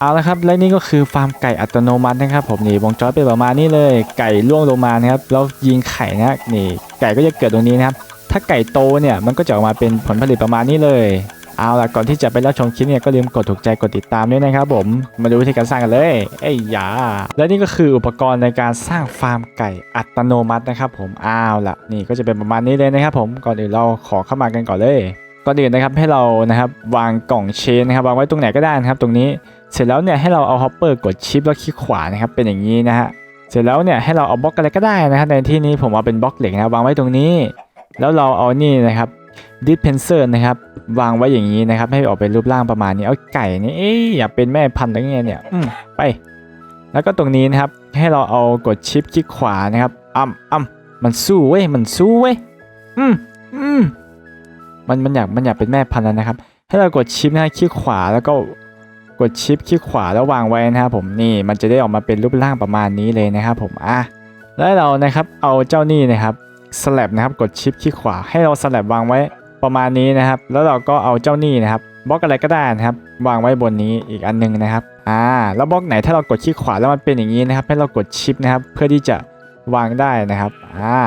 เอาละครับและนี่ก็คือฟาร์มไก่อัตโนมัตินะครับผมนี่วงจรเป็นประมาณนี้เลยไก่ล่วงลงมานะครับแล้วยิงไข่นะนี่ไก่ก็จะเกิดตรงนี้นะครับถ้าไก่โตเนี่ยมันก็จะออกมาเป็นผลผลิตประมาณนี้เลยเอาล่ะก่อนที่จะไปรับชมคลิปเนี่ยก็ลืมกดถูกใจกดติดตามด้วยนะครับผมมาดูวิธีการสร้างกันเลยเอ้ยยาและนี่ก็คืออุปกรณ์ในการสร้างฟาร์มไก่อัตโนมัตินะครับผมอ้าวล่ะนี่ก็จะเป็นประมาณนี้เลยนะครับผมก่อนอื่นเราขอเข้ามากันก่อนเลย ก่อนอื่นนะครับให้เรานะครับวางกล่องเชนนะครับวางไว้ตรงไหนก็ได้นะครับ ตรงนี้เสร็จแล้วเนี่ยให้เราเอาฮอปเปอร์กดชิปแล้วคลิกขวานะครับเป็นอย่างนี้นะฮะเสร็จแล้วเนี่ยให้เราเอาบล็อกอะไรก็ได้นะครับในที่นี้ผมเอาเป็นบล็อกเหล็กนะวางไว้ตรงนี้ แล้วเราเอานี่นะครับดิสเพนเซอร์นะครับวางไว้อย่างนี้นะครับ ให้ออกเป็นรูปร่างประมาณนี้เอาไก่นี่เอ๊ะอยากเป็นแม่พันธุ์หรือไงเนี่ยอืมไป แล้วก็ตรงนี้นะครับให้เราเอากดชิปคลิกขวานะครับอ่ำอ่ำมันสู้เว้ยมันสู้เว้ยอืม มันมันอยากมันอยากเป็นแม่พันธุ์แล้วนะครับ ให้เรากดชิปนะฮะคลิกขวาแล้วก็กดชิปคลิกขวาแล้ววางไว้นะครับผมนี่มันจะได้ออกมาเป็นรูปร่างประมาณนี้เลยนะครับผมอะแล้วเรานะครับเอาเจ้านี่นะครับสลับนะครับกดชิปคลิกขวาให้เราสลับวางไว้ประมาณนี้นะครับ แล้วเราก็เอาเจ้านี่นะครับบล็อกอะไรก็ได้นะครับ วางไว้บนนี้อีกอันหนึงนะครับอ่าแล้วบล็อกไหนถ้าเรากดคลิกขวาแล้วมันเป็นอย่างนี้นะครับ ให้เรากดชิปนะครับ เพื่อที่จะวางได้นะครับอ่า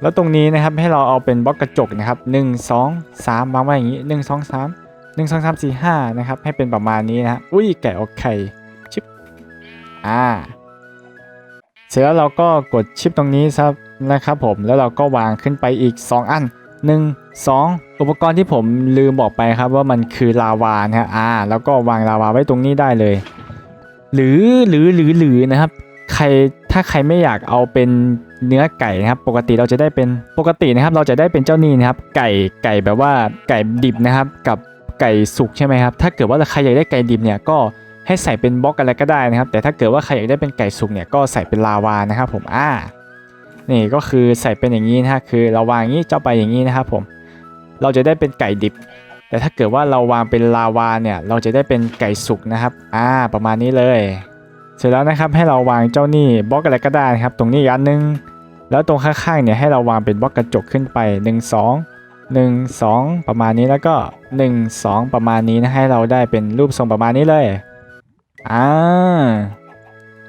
แล้วตรงนี้นะครับให้เราเอาเป็นบล็อกกระจกนะครับ1 2 3วางไว้อย่างนี้ 1 2 3 1 2 3 4 5นะครับให้เป็นประมาณนี้นะอุ้ยแกะออกไข่ชิปอ่าเสร็จแล้วเราก็กดชิปตรงนี้ครับนะครับผมแล้วเราก็วางขึ้นไปอีก 2 อัน 1 2 อุปกรณ์ที่ผมลืมบอกไปครับว่ามันคือลาวานะฮะอ่าแล้วก็วางลาวาไว้ตรงนี้ได้เลย หรือหรือหรือหรือนะครับ ใครถ้าใครไม่อยากเอาเป็น เนื้อไก่นะครับปกติเราจะได้เป็นปกตินะครับ เราจะได้เป็นเจ้านี่นะครับ ไก่ไก่แบบว่าไก่ดิบนะครับ กับไก่สุกใช่ไหมครับถ้าเกิดว่าใครอยากได้ไก่ดิบเนี่ยก็ให้ใส่เป็นบล็อกอะไรก็ได้นะครับ แต่ถ้าเกิดว่าใครอยากได้เป็นไก่สุกเนี่ยก็ใส่เป็นลาวานะครับผมอ่านี่ก็คือใส่เป็นอย่างนี้นะฮะคือเราวางอย่างนี้เจ้าไปอย่างนี้นะครับผมเราจะได้เป็นไก่ดิบ แต่ถ้าเกิดว่าเราวางเป็นลาวาเนี่ยเราจะได้เป็นไก่สุกนะครับอ่าประมาณนี้เลย เสร็จแล้วนะครับให้เราวางเจ้านี่บล็อกอะไรก็ได้นะครับ ตรงนี้อันหนึง แล้วตรงข้างๆเนี่ยให้เราวางเป็นบล็อกกระจกขึ้นไป 1 2 1 2 ประมาณนี้แล้วก็ 1 2 ประมาณนี้นะให้เราได้เป็นรูปทรงประมาณนี้เลยอ่า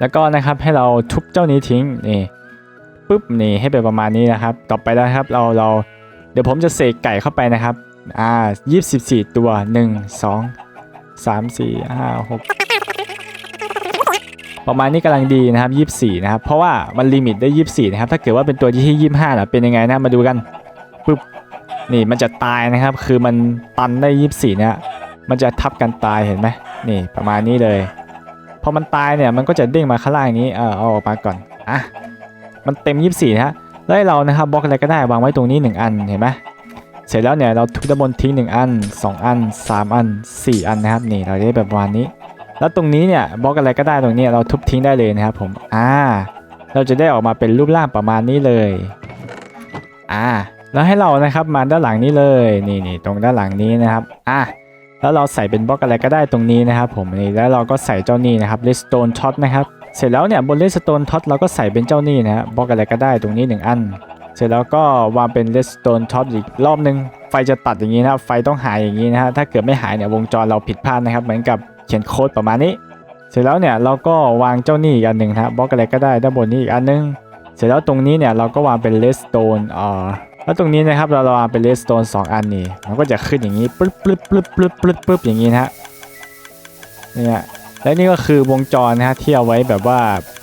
แล้วก็นะครับให้เราทุบเจ้านี้ทิ้งนี่ปุ๊บนี่ให้เป็นประมาณนี้นะครับ ต่อไปแล้วครับเราเราเดี๋ยวผมจะเสกไก่เข้าไปนะครับอ่า24 ตัว 1 2 3 4 5 6 ประมาณนี้กำลังดีนะครับ 24 นะครับ เพราะว่ามันลิมิตได้ 24 นะครับ ถ้าเกิดว่าเป็นตัวที่ 25ล่ะเป็นยังไงนะมาดูกันปึ๊บนี่มันจะตายนะครับ คือมันตันได้ 24เนี่ยมันจะทับกันตายเห็นไหมนี่ประมาณนี้เลยพอมันตายเนี่ยมันก็จะเด้งมาข้างล่างนี้เออเอาออกมาก่อนอะมันเต็ม 24นะฮะแล้วให้เรานะครับบล็อกอะไรก็ได้วางไว้ตรงนี้ 1 อันเห็นไหมเสร็จแล้วเนี่ยเราทุบด้านบนทิ้ง 1 อัน 2 อัน 3 อัน 4 อันนะครับนี่เราได้แบบประมาณนี้ แล้วตรงนี้เนี่ยบล็อกอะไรก็ได้ตรงนี้เราทุบทิ้งได้เลยนะครับผมอ่าเราจะได้ออกมาเป็นรูปร่างประมาณนี้เลยอ่าแล้วให้เรานะครับมาด้านหลังนี้เลยนี่นี่ตรงด้านหลังนี้นะครับอ่าแล้วเราใส่เป็นบล็อกอะไรก็ได้ตรงนี้นะครับผมนี่แล้วเราก็ใส่เจ้านี่นะครับ redstone tot นะครับเสร็จแล้วเนี่ยบน redstone tot เราก็ใส่เป็นเจ้านี่นะฮะบล็อกอะไรก็ได้ตรงนี้หนึ่งอัน เสร็จแล้วก็วางเป็น redstone tot อีกรอบนึงไฟจะตัดอย่างนี้นะครับไฟต้องหายอย่างนี้นะฮะถ้าเกิดไม่หายเนี่ยวงจรเราผิดพลาดนะครับเหมือนกับ ขียนโค้ดประมาณนี้ เสร็จแล้วเนี่ยเราก็วางเจ้านี่อีกอันหนึ่งนะบล็อกอะไรก็ได้ด้านบนนี้อีกอันนึง เสร็จแล้วตรงนี้เนี่ยเราก็วางเป็น redstone อ่าแล้วตรงนี้นะครับเราวางเป็น redstone สองอันนี่มันก็จะขึ้นอย่างนี้ปึ๊บปึ๊บปึ๊บปึ๊บปึ๊บปึ๊บอย่างนี้นะฮะเนี่ยและนี่ก็คือวงจรนะฮะที่เอาไว้แบบว่า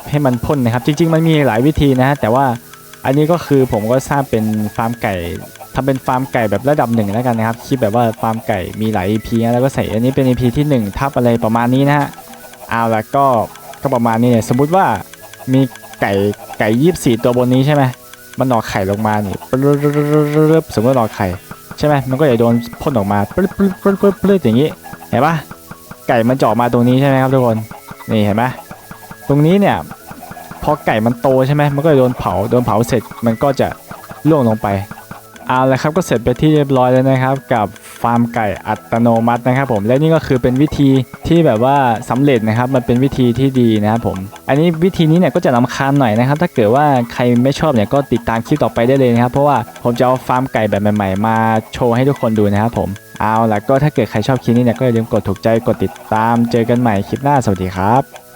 ให้มันพ่นนะครับ จริง ๆ มันมีหลายวิธีนะฮะแต่ว่าอันนี้ก็คือผมก็สร้างเป็นฟาร์มไก่ ทำเป็นฟาร์มไก่แบบระดับหนึ่งแล้วกันนะครับคิดแบบว่าฟาร์มไก่มีหลาย EP นะแล้วก็ใส่อันนี้เป็น EP ที่หนึ่งทับอะไรประมาณนี้นะฮะเอาละก็ก็ประมาณนี้เนี่ยสมมุติว่ามีไก่ไก่ยี่สี่ตัวบนนี้ใช่ไหมมันหนอกไข่ลงมานี่ปึ๊บสมมติหนอกไข่ใช่ไหมมันก็จะโดนพ่นออกมาปึ๊บปึ๊บปึ๊บปึ๊บปึ๊บอย่างนี้เห็นปะไก่มันเจาะมาตรงนี้ใช่ไหมครับทุกคนนี่เห็นไหมตรงนี้เนี่ยพอไก่มันโตใช่ไหมมันก็จะโดนเผาโดนเผาเสร็จมันก็จะล่วงลงไป เอาละครับก็เสร็จไปที่เรียบร้อยแล้วนะครับ กับฟาร์มไก่อัตโนมัตินะครับผมและนี่ก็คือเป็นวิธีที่แบบว่าสำเร็จนะครับมันเป็นวิธีที่ดีนะครับผม อันนี้วิธีนี้เนี่ยก็จะลำคาญหน่อยนะครับ ถ้าเกิดว่าใครไม่ชอบเนี่ยก็ติดตามคลิปต่อไปได้เลยนะครับ เพราะว่าผมจะเอาฟาร์มไก่แบบใหม่ๆ มาโชว์ให้ทุกคนดูนะครับผมเอาละก็ถ้าเกิดใครชอบคลิปนี้เนี่ยก็อย่าลืมกดถูกใจกดติดตามเจอกันใหม่คลิปหน้าสวัสดีครับ